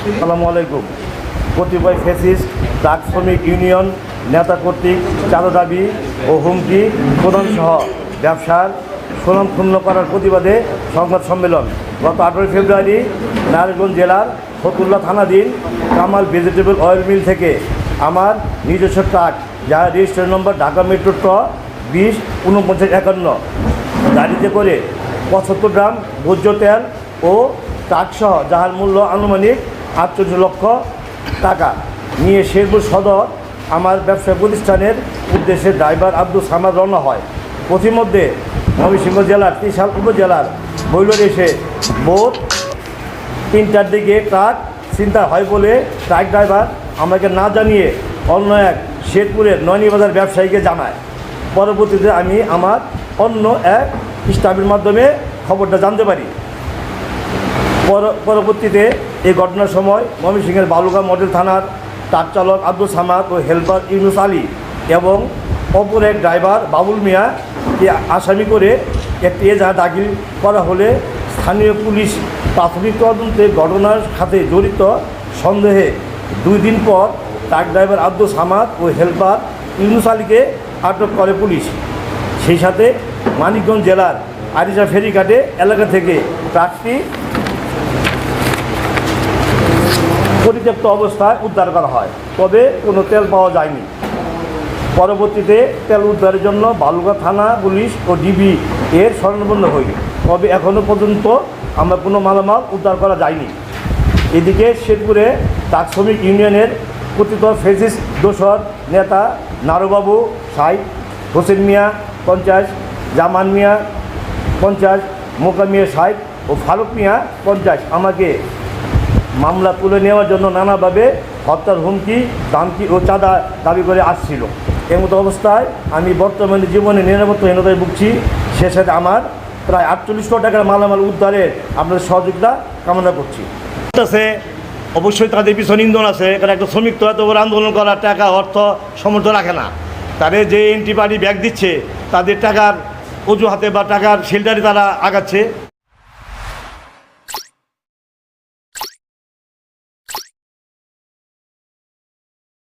আসসালামু আলাইকুম। কতিপয় ফেসিস্ট ট্রাক শ্রমিক ইউনিয়ন, নেতা কর্তৃক চাঁদা দাবি ও হুমকি প্রদান সহ ব্যবসার সুনাম ক্ষুণ্ণ করার প্রতিবাদে সংবাদ সম্মেলন গত আঠেরোই ফেব্রুয়ারি নারায়ণগঞ্জ জেলার ফতুল্লা থানাধীন কামাল ভেজিটেবল অয়েল মিল থেকে আমার নিজস্ব ট্রাক যার রেজিস্ট্রেশন নম্বর ঢাকা মেট্রো ট বিশ উনপঞ্চাশ একান্ন, গাড়িতে করে পঁচাত্তর গ্রাম ভোজ্য তেল ও ট্রাকসহ যাহার মূল্য আনুমানিক আটচল্লিশ লক্ষ টাকা। নিয়ে শেরপুর সদর আমার ব্যবসা প্রতিষ্ঠানের উদ্দেশ্যে ড্রাইভার আব্দুল সামাদ রওনা হয়। পথিমধ্যে ময়মনসিংহ জেলার ত্রিশাল উপজেলার বৈলর এসে বোধ তিনটার দিকে ট্রাক চিন্তা হয় বলে ট্রাক ড্রাইভার আমাকে না জানিয়ে অন্য এক শেরপুরের নয়নিবাজার ব্যবসায়ীকে জানায়। পরবর্তীতে আমি আমার অন্য এক স্টাফের মাধ্যমে খবরটা জানতে পর- পরবর্তীতে এই ঘটনার সময় ময়মনসিংহের বালুকা মডেল থানার ট্রাক চালক আব্দুল সামাদ ও হেলপার ইউনুস আলী এবং অপর এক ড্রাইভার বাবুল মিয়াকে আসামি করে একটি এজাহার দাখিল করা হলে স্থানীয় পুলিশ প্রাথমিক তদন্তে ঘটনার সাথে জড়িত সন্দেহে দুই দিন পর ট্রাক ড্রাইভার আব্দুল সামাদ ও হেলপার ইউনুস আলীকে আটক করে পুলিশ। সেই সাথে মানিকগঞ্জ জেলার আরিজা ফেরিঘাটে এলাকা থেকে ট্রাকটি পরিত্যক্ত অবস্থায় উদ্ধার করা হয়। তবে কোনো তেল পাওয়া যায়নি। পরবর্তীতে তেল উদ্ধারের জন্য বালুকা থানা, পুলিশ ও ডিবি এর স্মরণবন্ধ হই। তবে এখনও পর্যন্ত আমরা কোনো মালামাল উদ্ধার করা যায়নি। এদিকে শেরপুরে ট্রাক শ্রমিক ইউনিয়নের কথিত ফেসিস দোসর নেতা নারুবাবু সাই, হোসেন মিয়া পঞ্চাশ, জামান মিয়া পঞ্চাশ, মোকা মিয়া ষাট ও ফারুক মিয়া পঞ্চাশ আমাকে মামলা তুলে নেওয়ার জন্য নানাভাবে হত্যার হুমকি দামকি ও চাঁদা দাবি করে আসছিল। এমতো অবস্থায় আমি বর্তমানে জীবনে নিরাপত্তাহীনতায় ভুগছি। সে সাথে আমার প্রায় আটচল্লিশ আটচল্লিশশো টাকার মালামাল উদ্ধারে আপনাদের সহযোগিতা কামনা করছি। আছে, অবশ্যই তাদের পিছনে ইন্ধন আছে, কারণ একটা শ্রমিক তো এত আন্দোলন করার টাকা, অর্থ সমর্থ রাখে না। তাদের যে পার্টি ব্যাগ দিচ্ছে, তাদের টাকার অজুহাতে বা টাকার শেল্টারে তারা আগাচ্ছে।